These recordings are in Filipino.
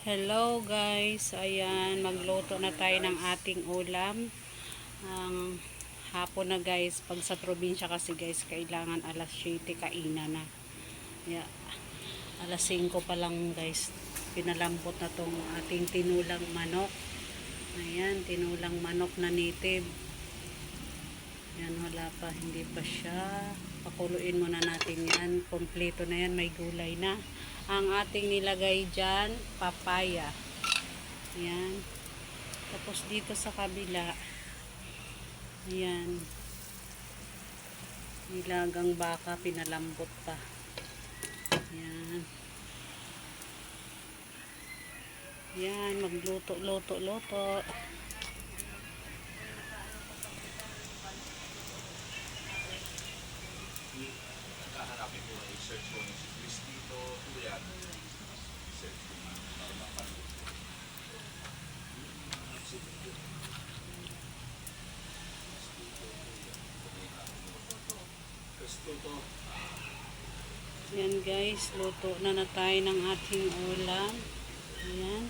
Hello guys, ayan, magluto na tayo ng ating ulam. Ang hapon na guys, pag sa probinsya kasi guys, kailangan alas 7 kainan na. Yeah. Alas 5 pa lang guys, pinalambot na tong ating tinulang manok. Ayan, tinulang manok na native. Yan, wala pa, hindi pa siya. Pakuluin muna natin yan. Kompleto na yan, may gulay na. Ang ating nilagay dyan, papaya. Yan. Tapos dito sa kabila, yan. Nilagang baka, pinalambot pa. Yan. Yan, magluto, luto, luto. Kahanapin mo ay search mo ng si Cristito Tuyan. Search mo na para mapanood. Cristito. Guys, luto na na tayo ng ating ulam. Ayan.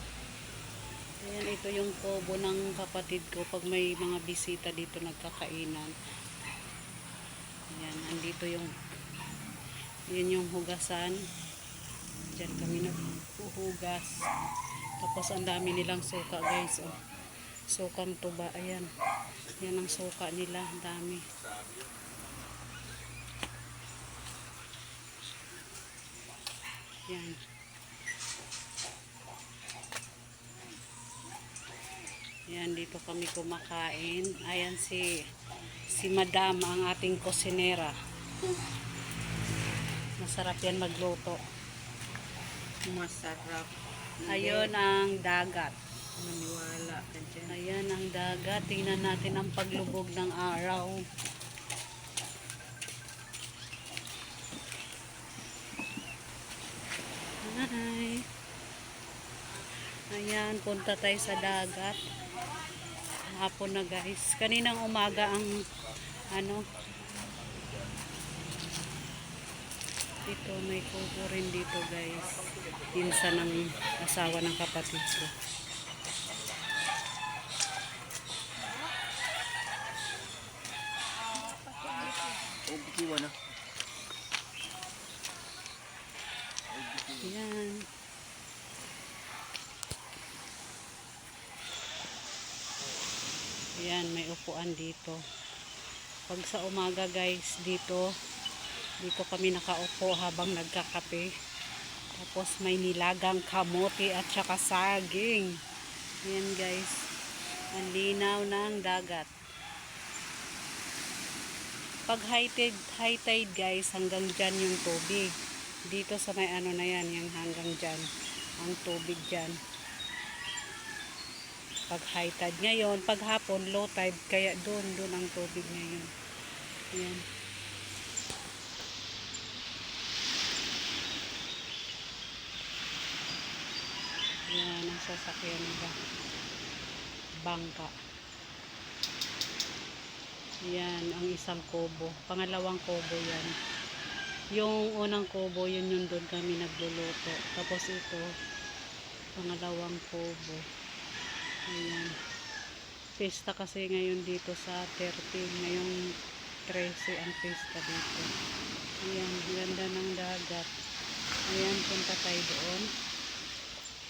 Ayan, ito yung kubo ng kapatid ko pag may mga bisita dito nagkakainan. Ayan, andito yung yun yung hugasan. Diyan kami naghuhugas. Tapos ang dami nilang suka guys. Oh. Sukang tuba. Ayan. Yan ang suka nila. Ang dami. Yan. Yan, dito kami kumakain. Ayan si si Madam, ang ating kusinera. Masarap yan magluto. Masarap. Ayun ang dagat. Maniwala ka dyan. Ayan ang dagat. Tingnan natin ang paglubog ng araw. Hi. Ayan, punta tayo sa dagat. Hapon na guys. Kaninang umaga ang ano dito may kubo rin dito guys. Pinsan ng asawa ng kapatid ko. Ayan. Ayan, may upuan dito. Pag sa umaga guys, dito, dito kami nakaupo habang nagkakape. Tapos may nilagang kamote at saka saging. Ayan guys, ang linaw ng dagat. Pag high tide, high tide guys, hanggang dyan yung tubig. Dito sa may ano na yan, yung hanggang dyan. Ang tubig dyan. Pag high tide ngayon, pag hapon, low tide, kaya doon, doon ang tubig ngayon. Yan. Yan, ang sasakyan nila. Bangka. Yan, ang isang kubo. Pangalawang kubo yan. Yung unang kubo, yun yung doon kami nagluluto. Tapos ito, pangalawang kubo. Ayan. Pista kasi ngayon dito sa 13. Ngayong 13 ang pista dito. Ayan, ganda ng dagat. Ayan, punta tayo doon.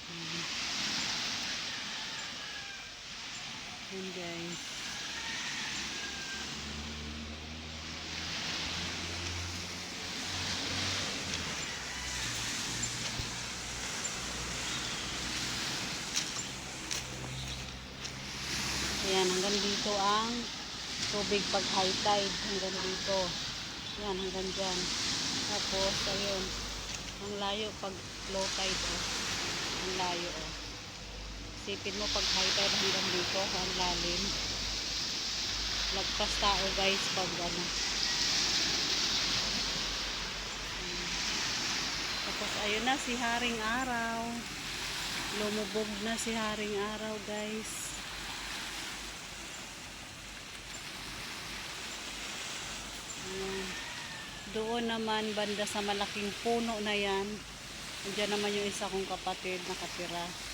Ayan. Ayan guys. Ayan, hanggang dito ang tubig pag high tide. Hanggang dito. Ayan, hanggang dyan. Tapos, ayun. Ang layo pag low tide, oh. Ang layo, oh. Isipin mo pag high tide hanggang dito, ang lalim. Lagpas tao, guys, pag ano. Tapos, ayun na si Haring Araw. Lumubog na si Haring Araw, guys. Doon naman banda sa malaking puno na yan. Andiyan naman yung isa kong kapatid nakatira.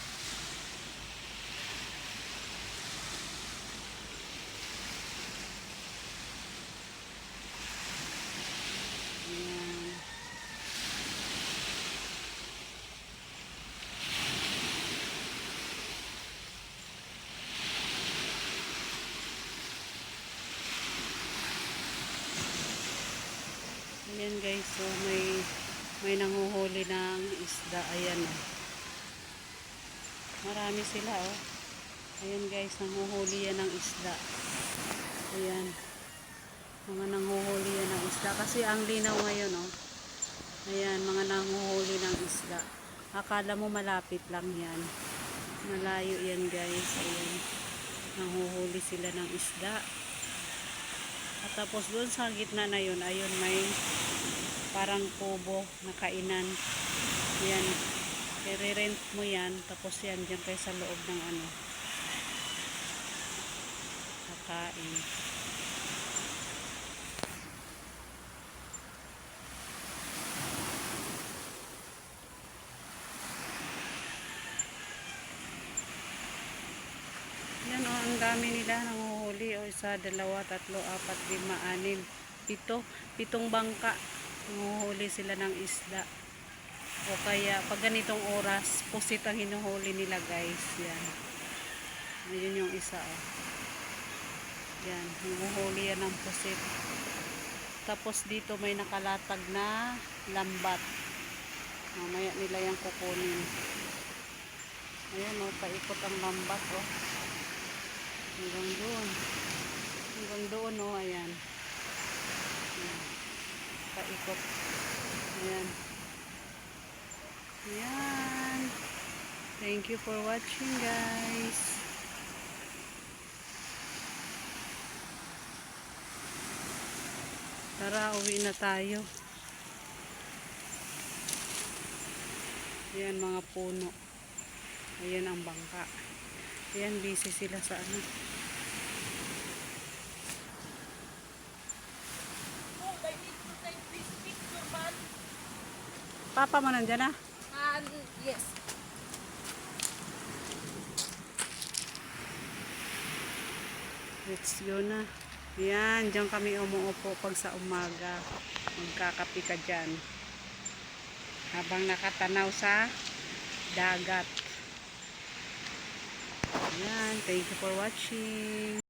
Ayan guys, so may may nanguhuli ng isda. Ayan oh. Marami sila oh. Ayan guys, nanguhuli yan ng isda. Ayan. Mga nanguhuli yan ng isda. Kasi ang linaw ngayon oh. Ayan, mga nanguhuli ng isda. Akala mo malapit lang yan. Malayo yan guys. Ayan. Nanguhuli sila ng isda. At tapos doon sa gitna na yun, ayun may parang kubo na kainan. Yan. I-rent mo yan. Tapos yan, dyan kayo sa loob ng ano. Kakain. Yan o, ang dami nila nanguhuli. O, isa, dalawa, tatlo, apat, lima, anim, pito. Pitong bangka. Nanguhuli sila ng isda. O kaya, pag ganitong oras, pusit ang hinuhuli nila guys. Yan. Ayun yung isa o. Yan, nanguhuli yan ng pusit. Tapos dito may nakalatag na lambat. Mamaya nila yung kukunin. Ayan o, paikot ang lambat o. Hanggang doon. Hanggang doon o, ayan. Ayan. Paikot. Ayan. Ayan. Thank you for watching guys. Tara, uwi na tayo. Ayan mga puno. Ayan ang bangka. Ayan, busy sila sa ano. Papa mo nandyan na? Ah, yes. Let's go na. Ayan, dyan kami umuupo pag sa umaga. Magkakapi ka dyan. Habang nakatanaw sa dagat. Ayan, thank you for watching.